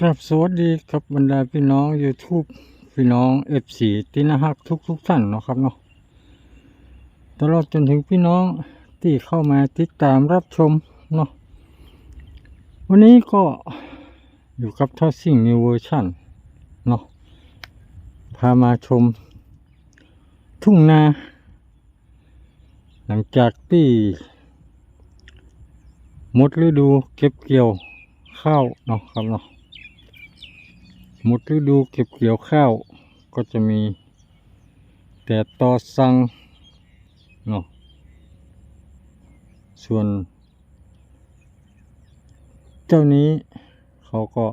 ครับสวัสดีครับบรรดาพี่น้อง YouTube พี่น้อง F4 ที่น่าฮักทุกทุกท่านเนาะครับเนาะตลอดจนถึงพี่น้องที่เข้ามาติดตามรับชมเนาะวันนี้ก็อยู่กับท่าสิ่ง New Version เนาะพามาชม ทุ่งนา หลังจากที่หมดฤดูเก็บเกี่ยวข้าวเนาะครับเนาะ หมดฤดูเก็บเกี่ยวข้าว ก็จะมีแต่ตอสังเนาะส่วน เจ้านี้เขาก็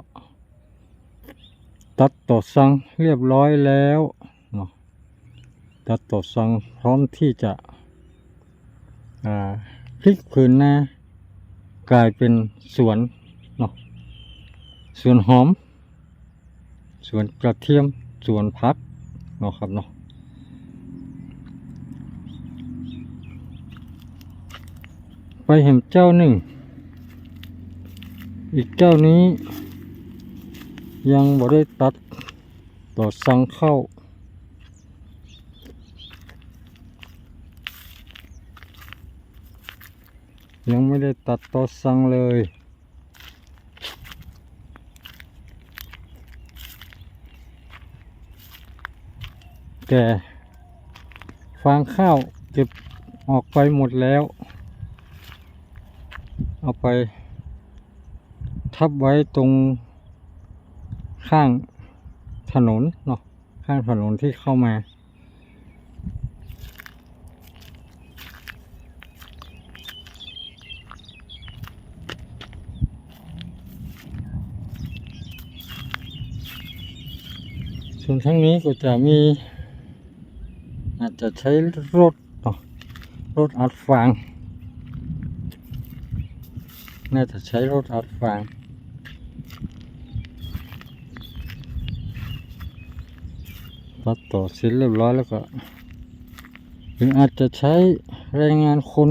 ตัดต่อสังเรียบร้อยแล้วเนาะตัดต่อสังพร้อมที่จะพลิกผืนหน้ากลายเป็นสวนเนาะสวนหอม ส่วนกระเทียมส่วนพักเนาะครับเนาะไปเห็นเจ้าหนึ่ง อีกเจ้านี้ ยังบ่ได้ตัดต่อสังเข้ายังไม่ได้ตัดต่อสังเลย แต่ฟางข้าวเก็บออกไปหมดแล้ว เอาไป ทับไว้ตรงข้างถนนเนาะข้างถนนที่เข้ามาส่วนทั้งนี้ก็จะมี จะใช้รถรถอัดฟางน่าจะใช้รถอัดฟางตัดต่อเสร็จเรียบร้อยแล้วก็หรืออาจจะใช้แรงงานคน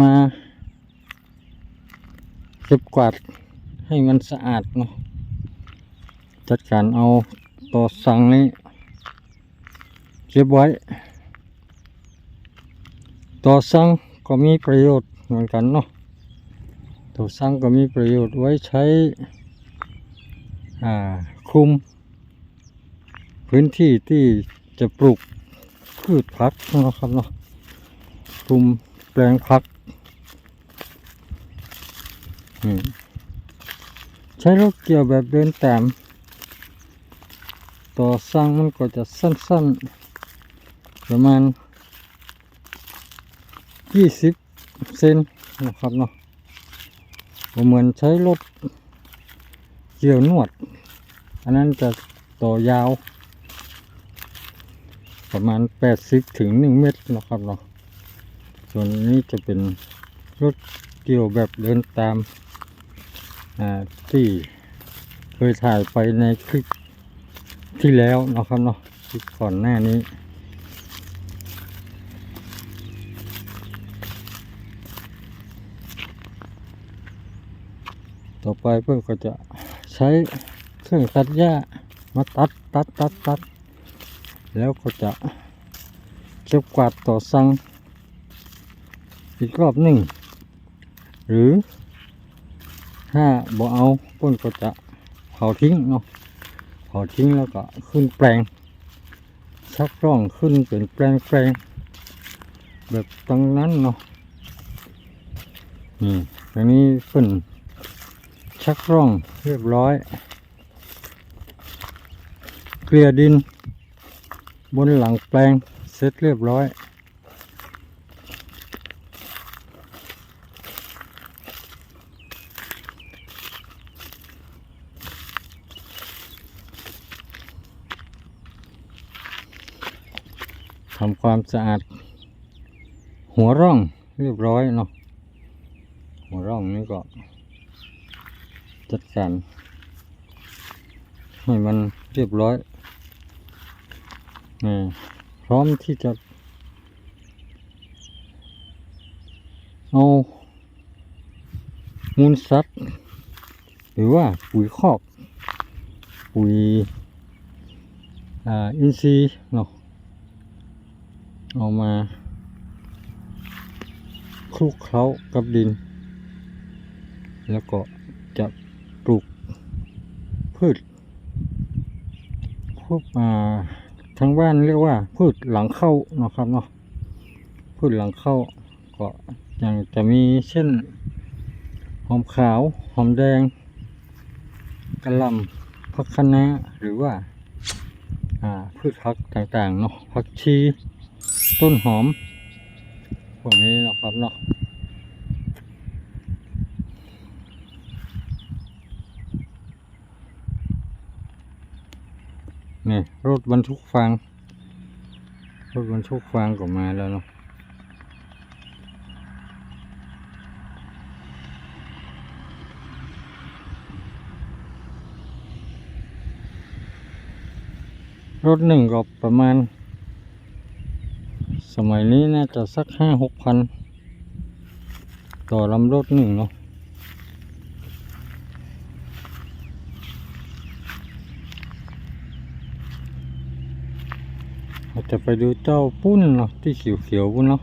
มาเก็บกวาดให้มันสะอาดเนาะจัดการเอาต่อสั่งนี้ เก็บไว้ ต่อสั่งก็มีประโยชน์เหมือนกันเนาะต่อสั่งก็มีประโยชน์ไว้ใช้คุม พื้นที่ที่จะปลูกพืชผักนะครับเนาะคุมแปลงผักใช้รถเกี่ยวแบบเดินตาม ต่อสร้างมันก็จะสั้นๆ ประมาณยี่สิบเซนนะครับเนาะบ่เหมือนใช้รถเกี่ยวนวด อันนั้นจะต่อยาว ประมาณแปดสิบถึงหนึ่งเมตรนะครับเนาะส่วนนี้จะเป็นรถเกี่ยวแบบเดินตามที่เคยถ่ายไปในคลิปที่แล้วนะครับเนาะที่ก่อนหน้านี้ ต่อไปเพื่อนก็จะใช้เครื่องตัดหญ้ามาตัดตัดตัดตัด แล้วก็จะเก็บกวาดต่อสั่งอีกรอบหนึ่ง หรือถ้าบ่เอาเพื่อนก็จะเผาทิ้งเนาะพอทิ้งแล้วก็ขึ้นแปลง ชักร่องขึ้นเป็นแปลงแปลงแบบตรงนั้นเนาะนี่ตรงนี้ขึ้น ชักร่องเรียบร้อยเกลี่ยดิน บนหลังแปลงเสร็จเรียบร้อยทำความสะอาด หัวร่องเรียบร้อยเนาะ หัวร่องนี่ก็ จัดการ ให้มันเรียบร้อยนี่พร้อมที่จะ เอา มูลสัตว์ หรือว่าปุ๋ยคอก ปุ๋ยอ่าอินทรีย์เนาะเอามาคลุกเคล้ากับดิน แล้วก็จะ ปลูกพืชพวกอ่าทางบ้านเรียกว่า พืชหลังเข้านะครับเนาะพืชหลังเข้าก็อย่างจะมีเช่นหอมขาวหอมแดงกระลำผักคะน้าหรือว่าอ่าพืชผักต่างๆเนาะผักชี ต้นหอมพวกนี้นะครับเนาะ นี่รถบรรทุกฟางรถบรรทุกฟางก็มาแล้วเนาะรถหนึ่งก็ประมาณ สมัยนี้น่าจะสักห้าหกพัน ต่อลำรถหนึ่งเนาะเรา จะไปดูเจ้าปุ้นเนาะที่เขียวๆปุ้นเนาะ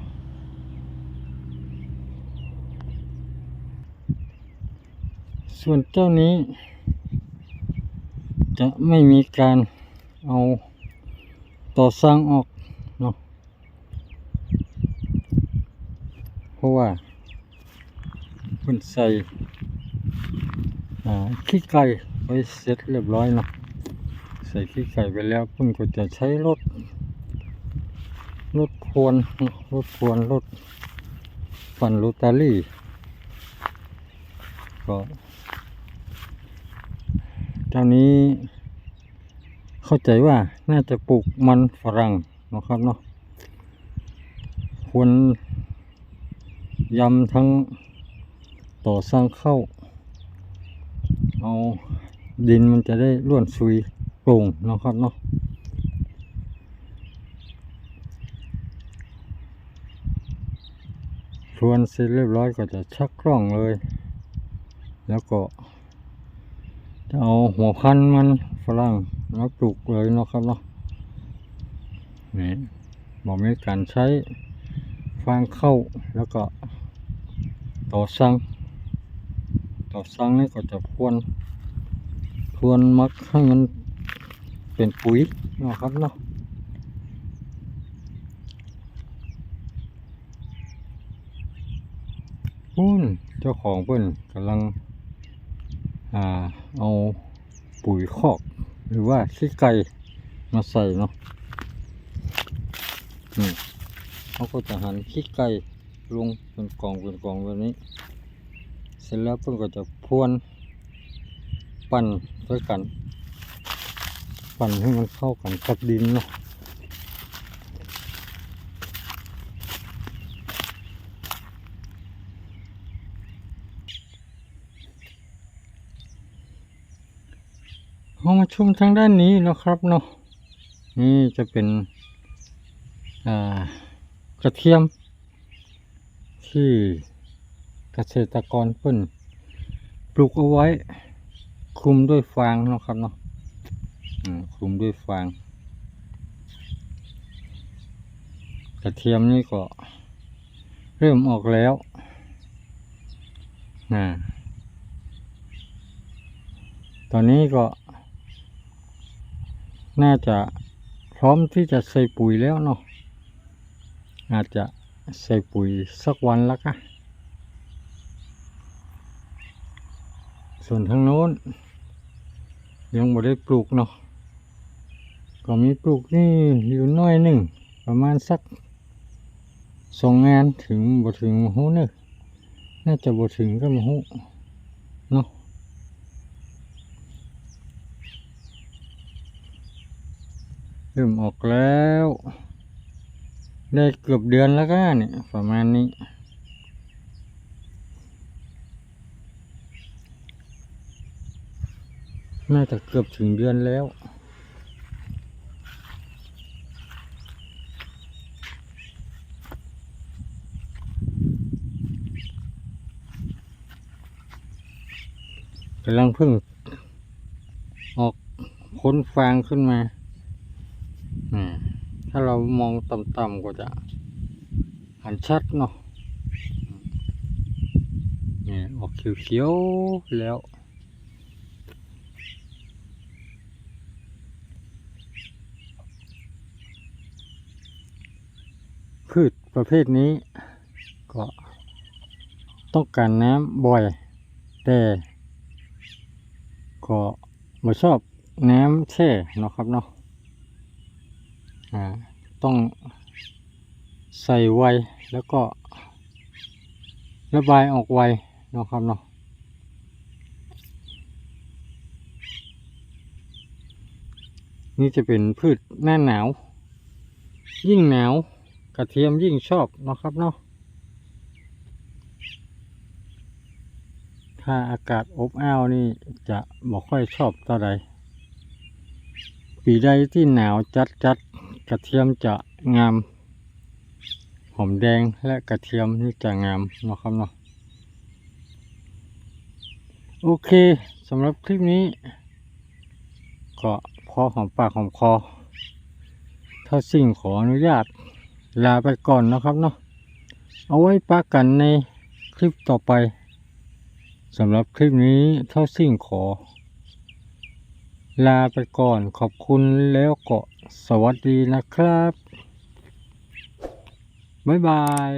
ส่วนเจ้านี้ จะไม่มีการเอาต่อสร้างออกเนาะเพราะว่าเพิ่นใส่ขี้ไก่ไว้เสร็จเรียบร้อยเนาะใส่ขี้ไก่ไปแล้วเพิ่นก็จะใช้รถ พรวนรถพรวนรถปั่นโรตารี่ก็เจ้านี้เข้าใจว่าน่าจะปลูกมันฝรั่งนะครับเนาะควรยำทั้งต่อสร้างเข้า เอาดินมันจะได้ร่วนซุยโปร่งนะครับเนาะ ชวนเสร็จเรียบร้อยก็จะชักกล้องเลย แล้วก็ จะเอาหัวพันมันฝรั่งมาปลูกเลยเนาะครับเนาะนี่บอกมีการใช้ฟางเข้าแล้วก็ต่อสังต่อสังนี่ก็จะพวนพวนมักให้มันเป็นปุ๋ยเนาะครับเนาะ ปุ้นเจ้าของเพิ่นกำลังอ่าเอาปุ๋ยคอก หรือว่าขี้ไก่มาใส่เนาะนี่เขาก็จะหั่นขี้ไก่ลงเป็นกองเป็นกองแบบนี้ เสร็จแล้วเพิ่นก็จะพรวน ปั่นด้วยกัน ปั่นให้มันเข้ากันกับดินเนาะเอามา ชมทางด้านนี้นะครับเนาะนี่จะเป็นกระเทียม ที่เกษตรกรเพิ่นปลูกเอาไว้ คลุมด้วยฟางนะครับเนาะคลุมด้วยฟาง กระเทียมนี่ก็เริ่มออกแล้วนะตอนนี้ก็ น่าจะพร้อมที่จะใส่ปุ๋ยแล้วเนาะอาจจะใส่ปุ๋ยสักวันละกันส่วนทางโน้น ยังไม่ได้ปลูกเนาะก็มีปลูกนี่อยู่น้อยหนึ่ง ประมาณสักสองงานถึงบ่ถึงหูเนอะน่าจะบ่ถึงก็มาหูเนาะ ริ่มออกแล้ว ได้เกือบเดือนแล้วก็เนี่ยประมาณนี้ น่าจะเกือบถึงเดือนแล้วกำลังเพิ่งออกค้นฟางขึ้นมา ถ้าเรามองต่ำๆก็จะหันชัดเนาะนี่ออกเขียวๆแล้วพืชประเภทนี้ก็ต้องการน้ำบ่อย แต่ก็ไม่ชอบน้ำแช่เนาะครับเนาะ ต้องใส่ไวแล้วก็ระบายออกไวนะครับเนาะนี่จะเป็นพืชหน้าหนาว ยิ่งหนาวกระเทียมยิ่งชอบนะครับเนาะถ้าอากาศอบอ้าวนี่จะบ่ค่อยชอบเท่าใดปีใดที่หนาวจัดจัด กระเทียมจะงาม หอมแดงและกระเทียมนี่จะงามเนาะครับเนาะโอเคสำหรับคลิปนี้ ก็พอหอมปากหอมคอ ถ้าสิ่งขออนุญาตลาไปก่อนนะครับเนาะเอาไว้ปากันในคลิปต่อไปสำหรับคลิปนี้เท่าสิ่งขอ ลาไปก่อนขอบคุณแล้วก็ สวัสดีนะครับ บ๊ายบาย